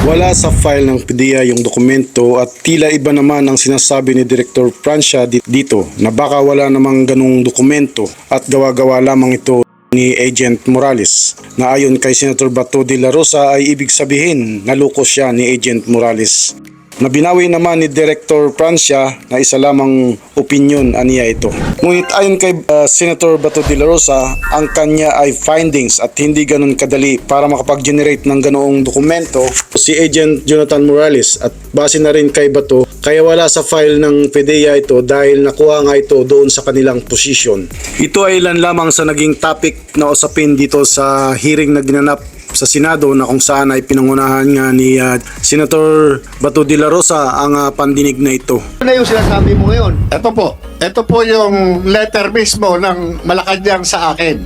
Wala sa file ng PDEA yung dokumento at tila iba naman ang sinasabi ni Director Francia di- dito na baka wala namang ganung dokumento at gawa-gawa lamang ito ni Agent Morales na ayon kay Senator Bato de la Rosa ay ibig sabihin naloko siya ni Agent Morales. Nabinawi naman ni Director Francia na isa lamang opinion aniya ito. Ngunit ayon kay uh, Senator Bato de la Rosa, ang kanya ay findings at hindi ganun kadali para makapag-generate ng ganoong dokumento si Agent Jonathan Morales at base na rin kay Bato kaya wala sa file ng PDEA ito dahil nakuha nga ito doon sa kanilang position. Ito ay ilan lamang sa naging topic na usapin dito sa hearing na ginanap sa Senado na kung saan ay pinangunahan nga ni uh, Senator Bato de la Rosa ang uh, pandinig na ito. Ano yung sinasabi mo ngayon? Ito po. Ito po yung letter mismo ng Malacanang sa akin.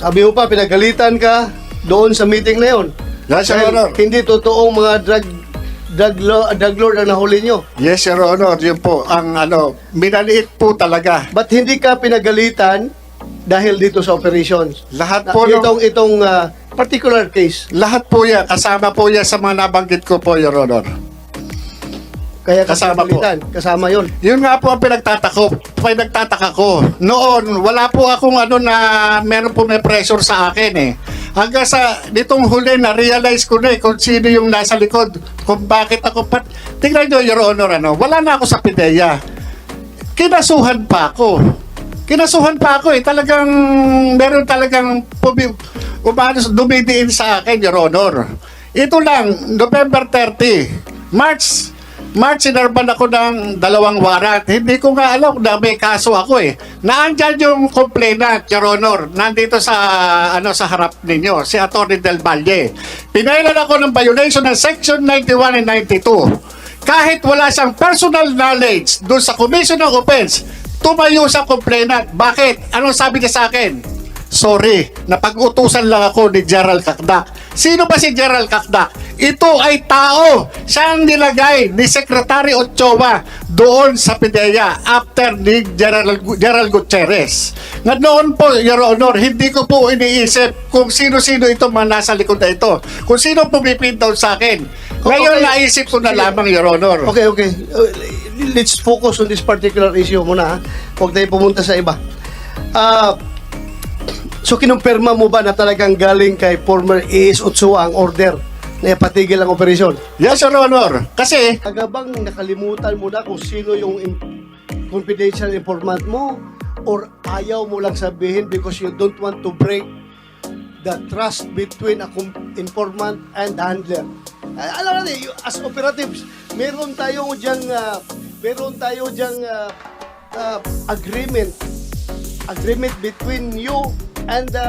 Sabi mo pa, pinagalitan ka doon sa meeting na yun. Yes, Your Honor. Hindi totoong mga drug drug, lo, drug lord ang nahuli nyo. Yes, Your Honor. Yun po ang ano, minaliit po talaga. Ba't hindi ka pinagalitan dahil dito sa operations? Lahat Na, po ng- itong, itong ah, particular case. Lahat po yan, kasama po yan sa mga nabanggit ko po, Your Honor. Kaya ka Kasama po. Kasama yon. Yun nga po ang pinagtatako, pinagtataka ko. Noon, wala po akong ano na meron po may pressure sa akin eh. Hanggang sa nitong huli na-realize ko na eh kung sino yung nasa likod, kung bakit ako pat... Tingnan nyo, Your Honor, ano, wala na ako sa PIDEA. Kinasuhan pa ako. Kinasuhan pa ako eh. Talagang, meron talagang pubi, umano, dumidiin sa akin, Your Honor. Ito lang, November 30, March March, sinarban ako ng dalawang warrant. Hindi ko nga alam na may kaso ako eh. Naandyan yung complainant, Your Honor, nandito sa ano sa harap ninyo, si Atty. Del Valle. Pinailan ako ng violation ng Section 91 and 92. Kahit wala siyang personal knowledge doon sa commission of offense, tumayo sa complainant. Bakit? Anong sabi niya sa akin? Sorry, napag-utusan lang ako ni Gerald Kakdak. Sino ba si Gerald Kakdak? Ito ay tao. Siya ang nilagay ni Secretary Ochoa doon sa PIDEA after ni Gerald, Gerald Gutierrez. Nga noon po, Your Honor, hindi ko po iniisip kung sino-sino ito mga nasa likod na ito. Kung sino pumipin down sa akin. Ngayon Okay. naisip ko na lamang, Your Honor. Okay, okay. Uh, let's focus on this particular issue muna. ha? Huwag tayo pumunta sa iba. Ah, so, kinumpirma mo ba na talagang galing kay former AS Ochoa ang order na ipatigil ang operasyon? Yes, Your Honor. Kasi, Agabang nakalimutan mo na kung sino yung im- confidential informant mo or ayaw mo lang sabihin because you don't want to break the trust between a informant and handler. Ay, alam natin, as operatives, meron tayo diyang, ah, meron tayo diyang ah, ah, agreement agreement between you and the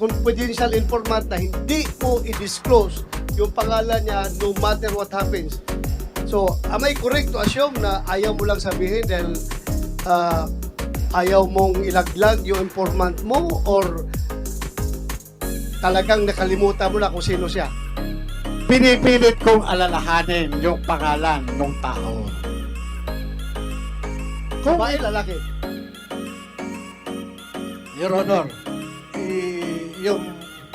confidential informant na hindi mo i-disclose yung pangalan niya no matter what happens. So, am I correct to assume na ayaw mo lang sabihin dahil ah, ayaw mong ilaglag yung informant mo or talagang nakalimutan mo na kung sino siya? pinipilit kong alalahanin yung pangalan ng tao. Kung Babae, lalaki. Your Honor, i- yung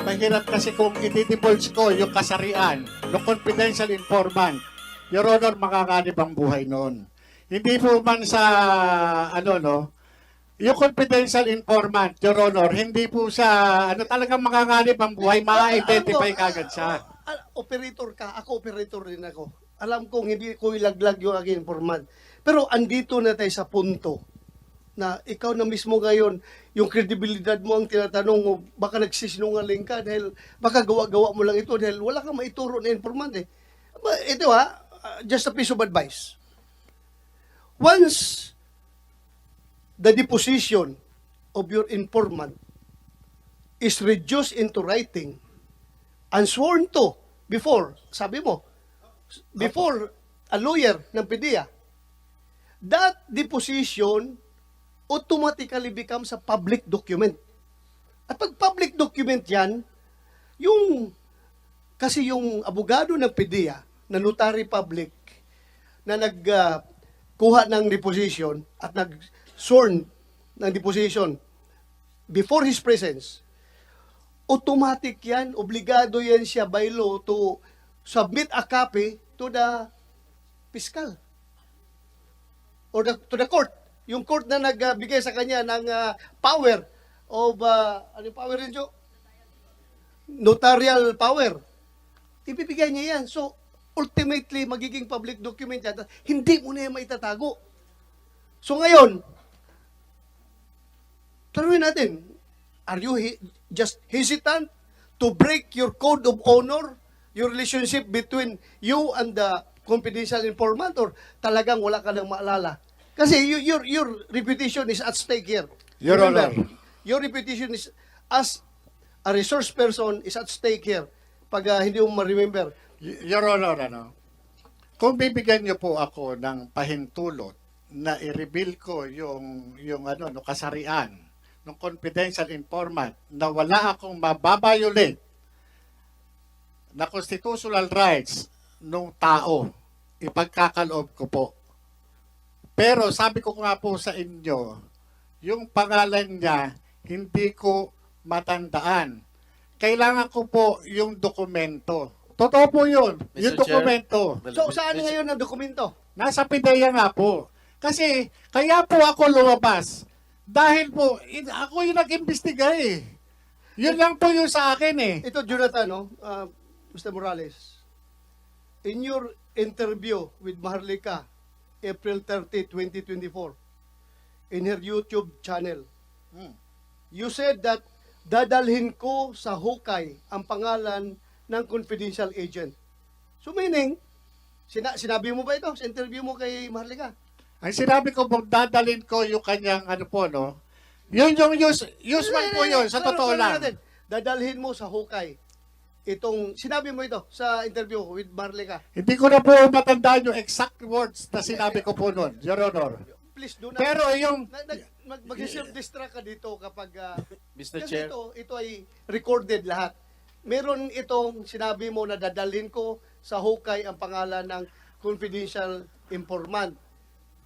mahirap kasi kung itidivulge ko yung kasarian ng confidential informant, Your Honor, makakanib ang buhay noon. Hindi po man sa, ano no, yung confidential informant, Your Honor, hindi po sa, ano talagang makakanib ang buhay, ma-identify kagad siya. ah, operator ka, ako operator din ako. Alam kong hindi ko ilaglag yung aking informant. Pero andito na tayo sa punto na ikaw na mismo ngayon, yung credibility mo ang tinatanong mo, baka nagsisinungaling ka dahil baka gawa-gawa mo lang ito dahil wala kang maituro na informant eh. Ito ha, ah, just a piece of advice. Once the deposition of your informant is reduced into writing, unsworn to before, sabi mo, before a lawyer ng PDEA, that deposition automatically becomes a public document. At pag public document yan, yung, kasi yung abogado ng PDEA, na notary public, na nagkuha ng deposition at nag-sworn ng deposition before his presence, automatic yan, obligado yan siya by law to submit a copy to the fiscal or the, to the court. Yung court na nagbigay sa kanya ng ah, power of, uh, ano power Joe? Notarial power. Ibibigay niya yan. So, ultimately, magiging public document yan. Hindi mo na yan maitatago. So, ngayon, Taruin natin, are you he- just hesitant to break your code of honor, your relationship between you and the confidential informant or talagang wala ka nang maalala? Kasi you, your, your reputation is at stake here. Your Remember, Honor. Your reputation is, as a resource person, is at stake here. Pag ah, hindi mo ma-remember. Your Honor, ano, kung bibigyan niyo po ako ng pahintulot na i-reveal ko yung, yung ano, no, kasarian ng confidential informant na wala akong mababiolate na constitutional rights ng tao, ipagkakaloob ko po. Pero sabi ko nga po sa inyo, yung pangalan niya, hindi ko matandaan. Kailangan ko po yung dokumento. Totoo po yun, Mr. yung Chair. dokumento. So, saan ngayon ang dokumento? Nasa PIDEA nga po. Kasi, kaya po ako lumabas. Dahil po, in- ako yung nag-imbestiga eh. Yun lang po yung sa akin eh. Ito, Jonathan, no? Uh, Mr. Morales, in your interview with Maharlika, April 30, 2024, in her YouTube channel, Hmm. you said that dadalhin ko sa hukay ang pangalan ng confidential agent. So meaning, sina- sinabi mo ba ito sa interview mo kay Maharlika? Ang sinabi ko po, dadalin ko yung kanyang ano po, no? Yun yung use, use man po yun, sa totoo lang. Dadalhin mo sa hukay itong, sinabi mo ito sa interview with Maharlika. Hindi ko na po matandaan yung exact words na sinabi ko po noon, Your Honor. Please do not. Pero yung, na, mag, mag-self-distract ka dito kapag ah, Mr. kasi Chair. ito, ito ay recorded lahat. Meron itong sinabi mo na dadalhin ko sa hukay ang pangalan ng confidential informant.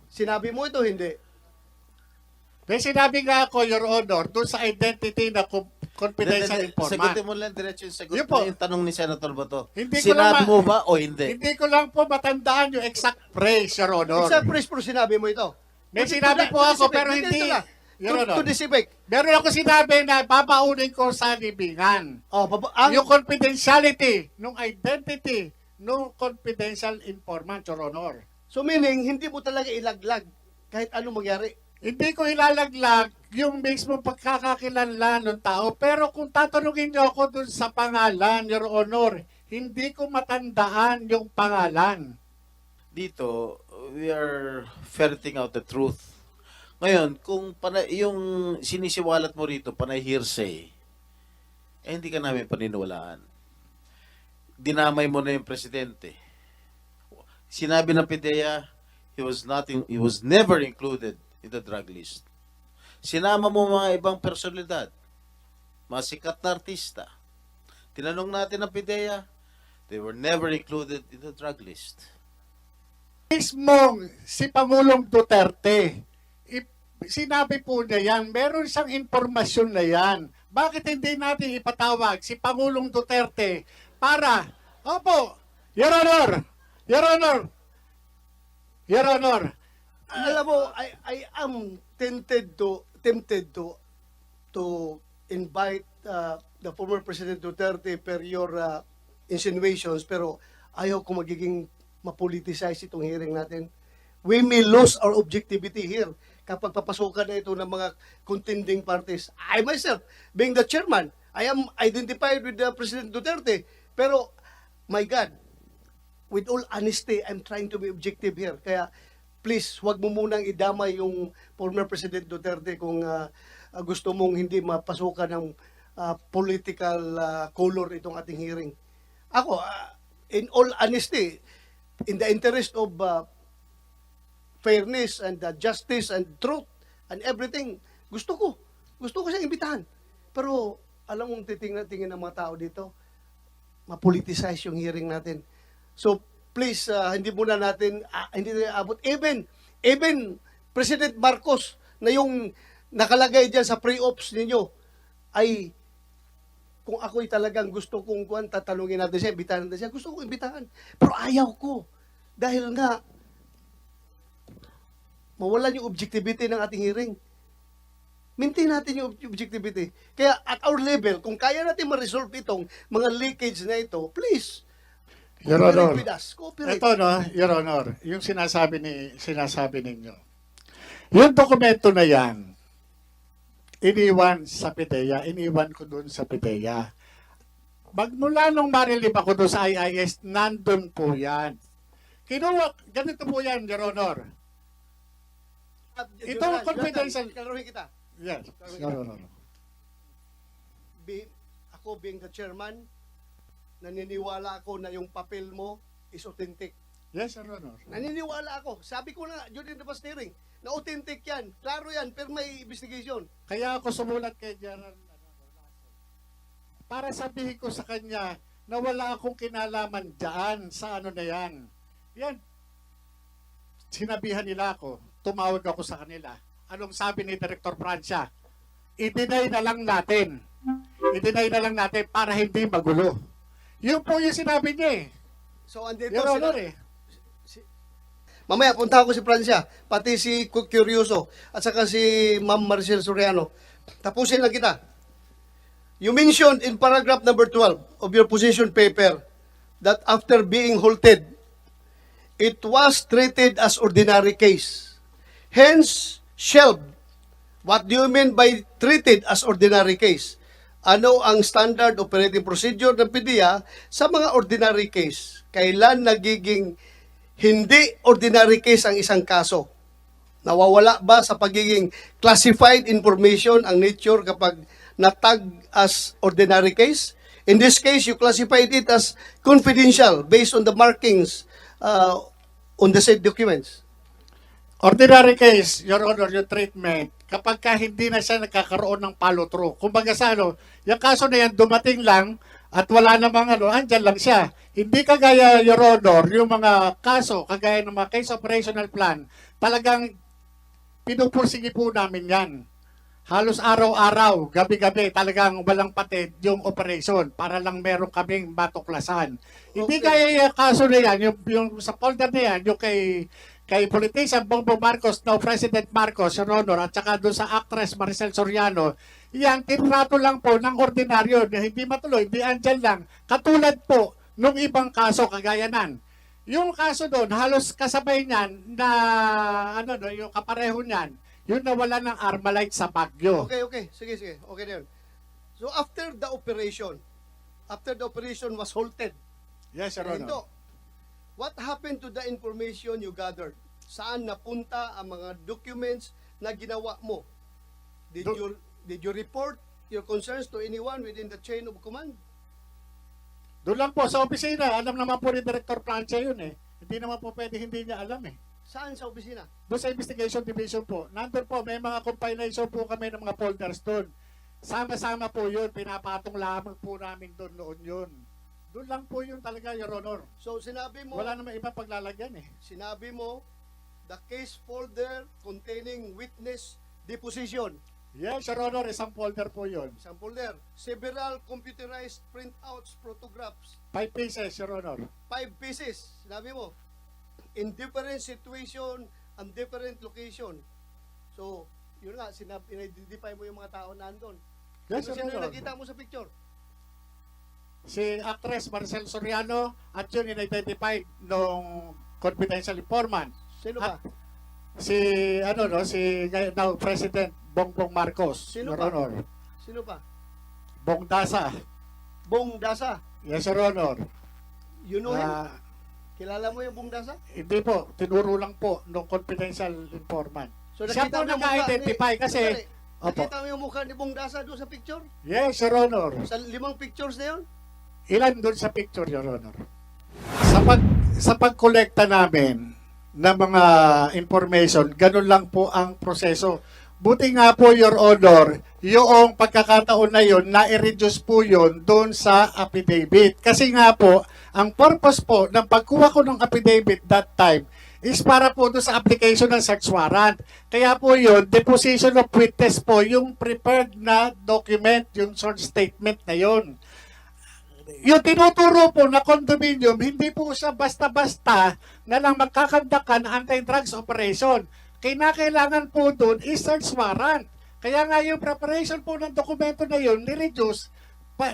Sinabi mo ito, hindi. may sinabi nga ako, Your Honor, doon sa identity na confidential Hindi, hindi, informant. Sagutin mo lang diretso yung sagot Yun po. na yung tanong ni Senator Bato. Hindi ko Sinabi lang ma- mo ba o hindi? Hindi ko lang po matandaan yung exact phrase, Your Honor. Sa press pro sinabi mo ito. May To- sinabi to- po to ako, pero hindi. ganito lang. Your To, Honor. to. Meron ako sinabi na babaunin ko sa libingan. Oh, baba, ang, yung confidentiality nung identity nung confidential informant, Your Honor. so meaning, hindi mo talaga ilaglag kahit ano mangyari. Hindi ko ilalaglag yung mismo pagkakakilanlan ng tao. Pero kung tatanungin niyo ako dun sa pangalan, Your Honor, hindi ko matandaan yung pangalan. Dito, we are ferreting out the truth. Ngayon, kung pana, yung sinisiwalat mo rito, panay hearsay, eh hindi ka namin paniniwalaan. Dinamay mo na yung presidente. Sinabi ng PIDEA, he was not in- he was never included in the drug list. Sinama mo mga ibang personalidad, mga sikat na artista. Tinanong natin ng PIDEA, they were never included in the drug list. Mismong si Pangulong Duterte, sinabi po niya yan, meron siyang impormasyon na yan. Bakit hindi natin ipatawag si Pangulong Duterte para, opo, Your Honor, Your Honor, Your Honor, Alam mo, I, I am tempted to tempted to to invite uh, the former President Duterte per your uh, insinuations pero ayaw ko magiging mapoliticize itong hearing natin. We may lose our objectivity here kapag papasukan na ito ng mga contending parties. I myself, being the chairman, I am identified with the President Duterte. Pero, my God, with all honesty, I'm trying to be objective here. Kaya, please, wag mo munang idamay yung former President Duterte kung ah, gusto mong hindi mapasukan ng ah, political ah, color itong ating hearing. Ako, ah, in all honesty, in the interest of ah, fairness and uh, justice and truth and everything, gusto ko. Gusto ko siyang imbitahan. Pero, alam mong titingnan-tingin ng mga tao dito, mapoliticize yung hearing natin. So, please, uh, hindi muna natin, ah, hindi na abot. Even, even President Marcos na yung nakalagay dyan sa pre-ops ninyo ay kung ako'y talagang gusto kong kuhan, tatanungin natin siya, imbitahan natin siya, gusto kong imbitahan. Pero ayaw ko. Dahil nga, mawalan yung objectivity ng ating hearing. Maintain natin yung ob- objectivity. Kaya at our level, kung kaya natin ma-resolve itong mga leakage na ito, please, Your Honor, with us. Cooperate. ito no, Your Honor, yung sinasabi ni sinasabi ninyo. Yung dokumento na yan, iniwan sa PIDEA, iniwan ko doon sa PIDEA. Magmula nung marilib ako doon sa IIS, nandun po yan. Kinuha, ganito po yan, Your Honor. Ito, Jonathan, confidential. Kalaruhin kita. Yes, Your Honor. Be, ako being the chairman, naniniwala ako na yung papel mo is authentic. Yes, Your Honor. Naniniwala ako. Sabi ko na during the hearing, na authentic yan. Klaro yan, pero may investigation. Kaya ako sumulat kay General ano, para sabihin ko sa kanya na wala akong kinalaman dyan sa ano na yan. Yan. Sinabihan nila ako, tumawag ako sa kanila. Anong sabi ni Director Francia? I-deny na lang natin. I-deny na lang natin para hindi magulo. Yun po yung sinabi niya eh. So, andito Your Honor sila. eh. Mamaya, punta ko si Francia, pati si Cu- Curioso, at saka si Ma'am Maricel Soriano. Tapusin lang kita. You mentioned in paragraph number 12 of your position paper that after being halted, it was treated as ordinary case. Hence, shelved. What do you mean by treated as ordinary case? Ano ang standard operating procedure ng PDEA sa mga ordinary case? Kailan nagiging hindi ordinary case ang isang kaso? Nawawala ba sa pagiging classified information ang nature kapag natag as ordinary case? In this case, you classified it as confidential based on the markings uh, on the said documents. Ordinary case, Your Honor, yung treatment, kapag ka hindi na siya nagkakaroon ng follow-through. Kumbaga sa ano, yung kaso na yan dumating lang at wala namang ano, andyan lang siya. Hindi kagaya, Your Honor, yung mga kaso, kagaya ng mga case operational plan, talagang pinupursige po namin yan. Halos araw-araw, gabi-gabi, talagang walang patid yung operation para lang meron kaming matuklasan. Hindi Okay. kaya yung kaso na yan, yung, yung sa folder na yan, yung kay kay politician Bongbong Marcos, now President Marcos, Your Honor, at saka doon sa actress Maricel Soriano, yan, tinrato lang po ng ordinaryo na hindi matuloy, hindi andyan lang. Katulad po nung ibang kaso kagaya nan. Yung kaso doon, halos kasabay niyan na, ano no, yung kapareho niyan, yung nawala ng Armalite sa Baguio. Okay, okay. Sige, sige. Okay na yun. So, after the operation, after the operation was halted, Yes, Your Honor. Ito, what happened to the information you gathered? Saan napunta ang mga documents na ginawa mo? Did Do- you did you report your concerns to anyone within the chain of command? Doon lang po sa opisina, alam naman po ni Director Francia yun eh. Hindi naman po pwede hindi niya alam eh. Saan sa opisina? Doon sa investigation division po. Nandun po, may mga compilation po kami ng mga folders doon. Sama-sama po yun, pinapatong lamang po namin doon noon yun. Doon lang po yun talaga, Your Honor. So sinabi mo, Wala naman ibang paglalagyan eh. sinabi mo the case folder containing witness deposition. Yes, Your Honor, isang folder po yun. Isang folder. Several computerized printouts, photographs. Five pieces, Your Honor. five pieces, sinabi mo, in different situation and different location. So, yun nga, sinab- in-identify mo yung mga tao na andun. Yes, sino yung Honor. nakita mo sa picture? Si actress Marcel Soriano at yun in-identified nung confidential informant. Sino At- pa? Si, ano no, si ngay- now President Bongbong Marcos, Sino Your pa? Honor. Sino pa? Bong Dasa. Bong Dasa. Yes, Your Honor. You know him? Ah, Kilala mo yung Bong Dasa? hindi po, tinuro lang po nung confidential informant. So, Siya po mo yung mukha naka-identify ni- kasi, Sandali. opo, Nakita mo yung mukha ni Bong Dasa doon sa picture? yes, Your Honor. Sa limang pictures na yun? Ilan doon sa picture, Your Honor? Sa pag sa pagkolekta namin ng mga information, ganun lang po ang proseso. Buti nga po, Your Honor, yung pagkakataon na yun, na-reduce po yun doon sa affidavit. Kasi nga po, ang purpose po ng pagkuha ko ng affidavit that time is para po doon sa application ng search warrant. Kaya po yun, deposition of witness po, yung prepared na document, yung short statement na yun. Yung tinuturo po na condominium, hindi po siya basta-basta na lang magkakandakan anti-drugs operation. Kinakailangan po doon is search warrant. Kaya nga yung preparation po ng dokumento na yun, ni-reduce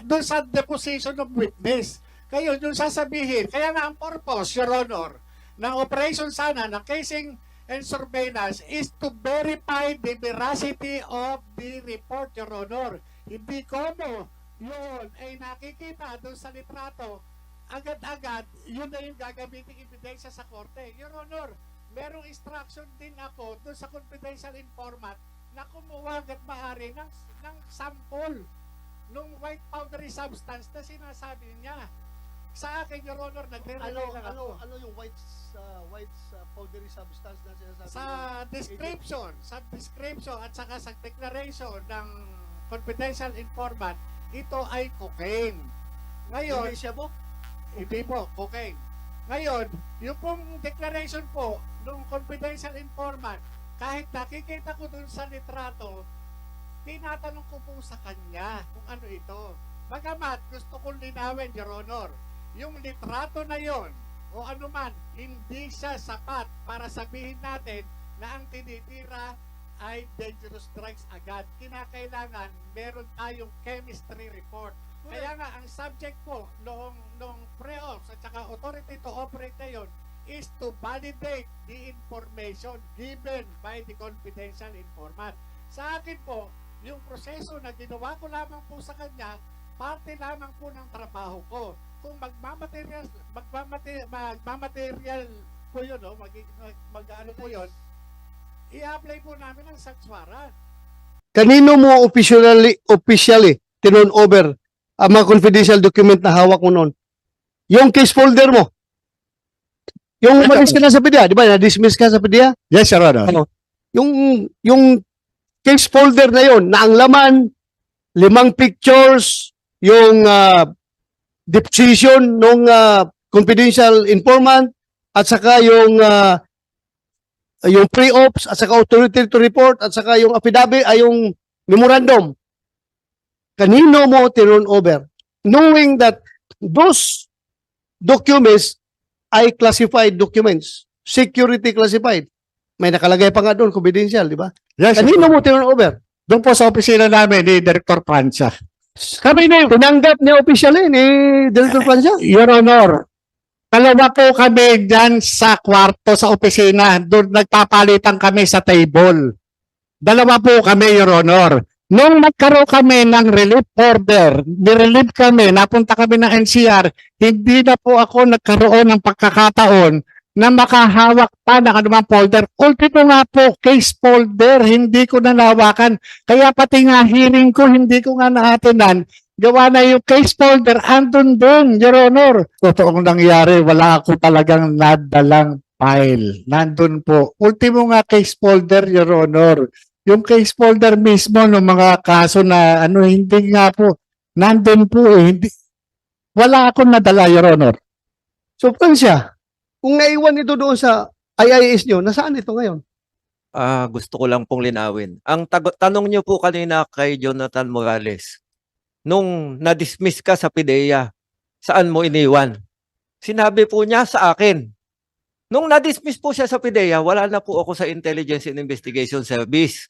doon sa deposition of witness. Kayo, yung sasabihin, kaya nga ang purpose, Your Honor, ng operation sana, ng casing and surveillance is to verify the veracity of the report, Your Honor. Hindi komo yun ay nakikita doon sa litrato, agad-agad, yun na yung gagamitin ebidensya sa korte. Your Honor, merong instruction din ako doon sa confidential informant na kumuha agad maaari ng, ng sample nung white powdery substance na sinasabi niya. Sa akin, Your Honor, Ano, nagre-relay lang ano, ako. ano yung white, uh, white uh, powdery substance na sinasabi Sa mo? description, sa description at saka sa declaration ng confidential informant, ito ay cocaine. Ngayon, Hindi siya po? Hindi po, cocaine. Ngayon, yung pong declaration po ng confidential informant, kahit nakikita ko dun sa litrato, tinatanong ko po sa kanya kung ano ito. Bagamat gusto kong linawin, Your Honor, yung litrato na yon o ano man, hindi siya sapat para sabihin natin na ang tinitira ay dangerous drugs agad. Kinakailangan meron tayong chemistry report. Kaya nga, ang subject po noong, noong pre-ops at saka authority to operate na yun is to validate the information given by the confidential informant. Sa akin po, yung proseso na ginawa ko lamang po sa kanya, parte lamang po ng trabaho ko. Kung magmamaterial, magmamaterial, magmamaterial po yun, no? mag, mag, mag, ano po yun, i-apply po namin ang search warrant. Kanino mo officially, officially tinon over ang mga confidential document na hawak mo noon? Yung case folder mo. Yung umalis ka na sa PDEA, di ba? Na-dismiss ka sa PDEA? Yes, Your Honor. Yung, yung case folder na yon na ang laman, limang pictures, yung uh, deposition ng confidential informant, at saka yung ah, yung pre-ops, at saka authority to report, at saka yung affidavit, ay yung memorandum. Kanino mo turn over? Knowing that those documents ay classified documents, security classified. May nakalagay pa nga doon, confidential, di ba? Yes, Kanino mo turn over? Doon po sa opisina namin ni Director Francia. Kami na yun. Tinanggap niya officially ni Director Francia. Your Honor, dalawa po kami dyan sa kwarto sa opisina. Doon nagpapalitan kami sa table. Dalawa po kami, Your Honor. Nung nagkaroon kami ng relief order, nirelieve kami, napunta kami ng NCR, hindi na po ako nagkaroon ng pagkakataon na makahawak pa ng anumang folder. Ultimo nga po, case folder, hindi ko nanawakan. Kaya pati nga hearing ko, hindi ko nga naatinan. Gawa na yung case folder, andun doon, Your Honor. Totoong nangyari, wala ako talagang nadalang file. Nandun po. Ultimo nga case folder, Your Honor. Yung case folder mismo ng mga kaso na ano, hindi nga po. Nandun po eh. Hindi, wala akong nadala, Your Honor. So, Francia, kung naiwan ito doon sa IIS nyo, nasaan ito ngayon? Ah, gusto ko lang pong linawin. Ang tag- tanong niyo po kanina kay Jonathan Morales, nung na-dismiss ka sa PIDEA, saan mo iniwan? Sinabi po niya sa akin. Nung na-dismiss po siya sa PIDEA, wala na po ako sa Intelligence and Investigation Service.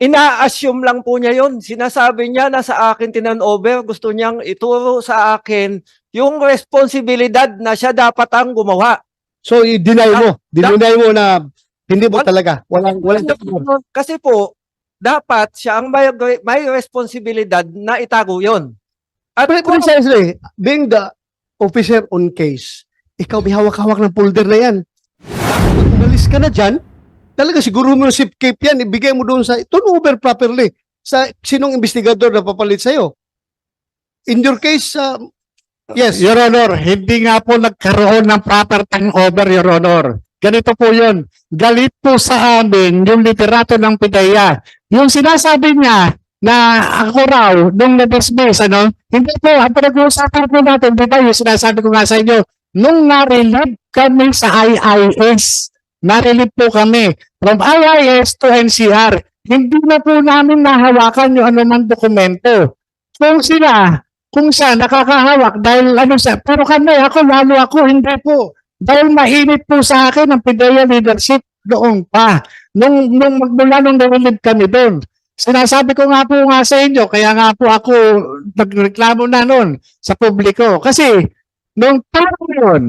Ina-assume lang po niya yon. Sinasabi niya na sa akin tinan over, gusto niyang ituro sa akin yung responsibilidad na siya dapat ang gumawa. So, i-deny mo. Dinunay mo na hindi mo talaga. Walang, walang Kasi po, dapat siya ang may, may responsibilidad na itago yon. At Pre- kung- Precisely, being the officer on case, ikaw may hawak-hawak ng folder na yan. Umalis ka na dyan, talaga siguro mo yung zip cape yan, ibigay mo doon sa, turn over properly sa sinong investigador na papalit sa'yo. In your case, uh, yes, Your Honor, hindi nga po nagkaroon ng proper turnover, Your Honor. Ganito po yun. Galit po sa amin yung literato ng PIDEA. Yung sinasabi niya na ako raw, nung na-dismiss, ano, hindi po, ang pinag-uusapan po natin, di ba, yung sinasabi ko nga sa inyo, nung narilib kami sa IIS. Narilib po kami from IIS to NCR. Hindi na po namin nahawakan yung anumang dokumento. Kung sila, kung siya nakakahawak dahil ano sa, pero kami, ako, lalo ako, hindi po. Dahil mainit po sa akin ang PIDEA leadership noong pa. Nung, nung magmula nung narilib kami doon. Sinasabi ko nga po nga sa inyo, kaya nga po ako nagreklamo na noon sa publiko. Kasi nung time yun,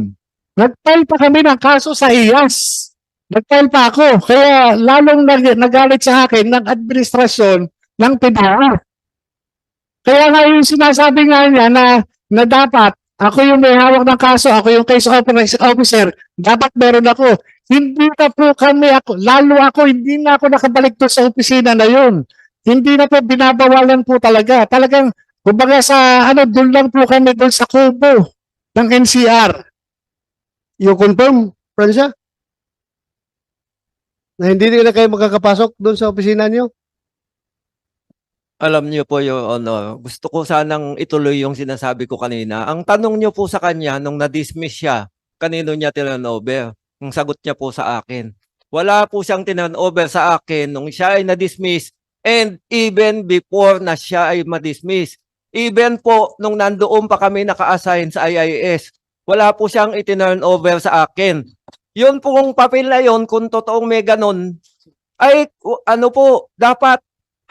nag-file pa kami ng kaso sa IAS. Nag-file pa ako. Kaya lalong nag nagalit sa akin ng administrasyon ng PIDEA. Kaya nga yung sinasabi nga niya na, na dapat ako yung may hawak ng kaso, ako yung case officer, dapat meron ako. Hindi na po kami ako, lalo ako, hindi na ako nakabalik to sa opisina na yun. Hindi na po binabawalan po talaga. Talagang, kumbaga sa, ano, doon lang po kami doon sa kubo ng NCR. You confirm, Francia? Na hindi na kayo makakapasok doon sa opisina niyo? Alam niyo po yung ano, gusto ko sanang ituloy yung sinasabi ko kanina. Ang tanong niyo po sa kanya nung na-dismiss siya, kanino niya tinanover? Ang sagot niya po sa akin. Wala po siyang tinanover sa akin nung siya ay na-dismiss and even before na siya ay ma-dismiss. Even po nung nandoon pa kami naka-assign sa IIS, wala po siyang itinurn over sa akin. Yun pong papel na yun, kung totoong may ganun, ay ano po, dapat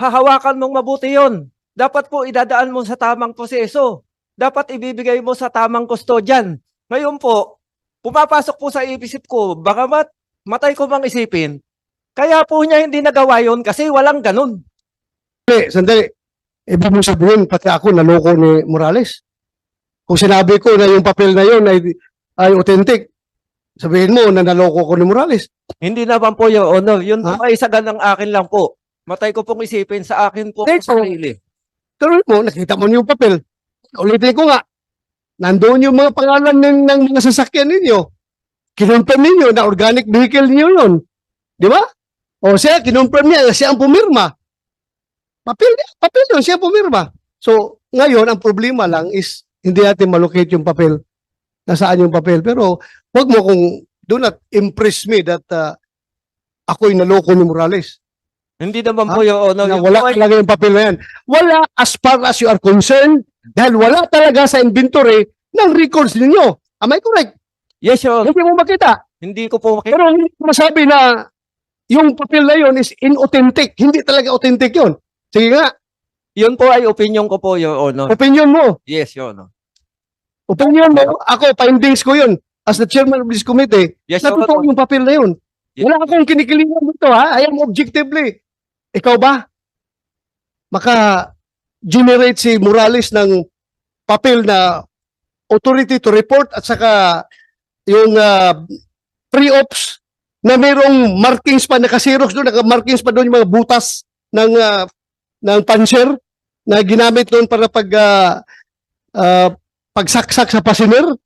hahawakan mong mabuti yon. Dapat po idadaan mo sa tamang proseso. Dapat ibibigay mo sa tamang kustodyan. Ngayon po, pumapasok po sa isip ko, baka mat, matay ko bang isipin, kaya po niya hindi nagawa yon kasi walang ganun. Sandali, sandali. Ibig mo sabihin, pati ako naloko ni Morales. Kung sinabi ko na yung papel na yun ay, ay authentic, sabihin mo na naloko ko ni Morales. Hindi naman po yung honor. Yun po ay sagan ng akin lang po. Matay ko pong isipin sa akin po Thanks, sa sarili. Pero mo, nakita mo yung papel. Ulitin ko nga, nandoon yung mga pangalan ng, ng mga sasakyan ninyo. Kinonfirm ninyo na organic vehicle niyo yun. Di ba? O siya, kinonfirm niya na siya ang pumirma. Papel, niya- papel yun, siya pumirma. So, ngayon, ang problema lang is hindi natin malocate yung papel. Nasaan yung papel. Pero, wag mo kung do not impress me that uh, ako'y naloko ni Morales Hindi naman po yung honor. na Yun wala po ay- talaga yung papel na yan. Wala as far as you are concerned dahil wala talaga sa inventory ng records ninyo. Am I correct? Yes, Your Honor. Hindi mo makita. Hindi ko po makita. Pero hindi ko masabi na yung papel na yun is inauthentic. Hindi talaga authentic yun. Sige nga, Yun po ay opinion ko po, Your Honor. opinion mo. Yes, Your Honor. Opinion mo. Ako, findings ko yun. As the chairman of this committee, Yes, na Your totoo Honor. yung papel na yun. Yes. Wala akong kinikilingan dito ha. I am objectively. Ikaw ba? Maka generate si Morales ng papel na authority to report at saka yung uh, pre-ops na mayroong markings pa, naka-xerox doon, naka-markings pa doon yung mga butas ng uh, ng panser na ginamit doon para pag uh, uh, pagsaksak sa passenger.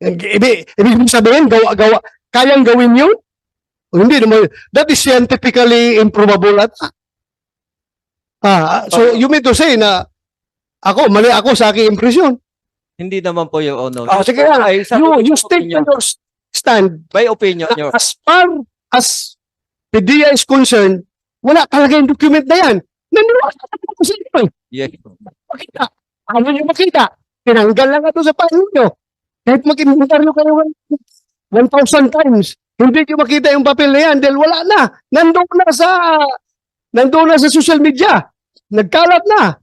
Ibig, ibig sabihin, gawa, gawa, kayang gawin yun? Hindi naman, that is scientifically improbable at ah, so you mean to say na ako, mali ako sa aking impresyon. Hindi naman po, Your Honor. Ah, Yun sige po nga, ay sa You, you state opinion. your stand By opinion, na Your as far as PDEA is concerned, wala talaga yung document na yan. Naniwala ako sa inyo. eh. Yes. Makita. Ano nyo makita? Tinanggal lang ito sa paano nyo. Kahit mag-inventaryo kayo 1,000 times, hindi nyo makita yung papel na yan dahil wala na. Nandun na sa nandun na sa social media. Nagkalat na.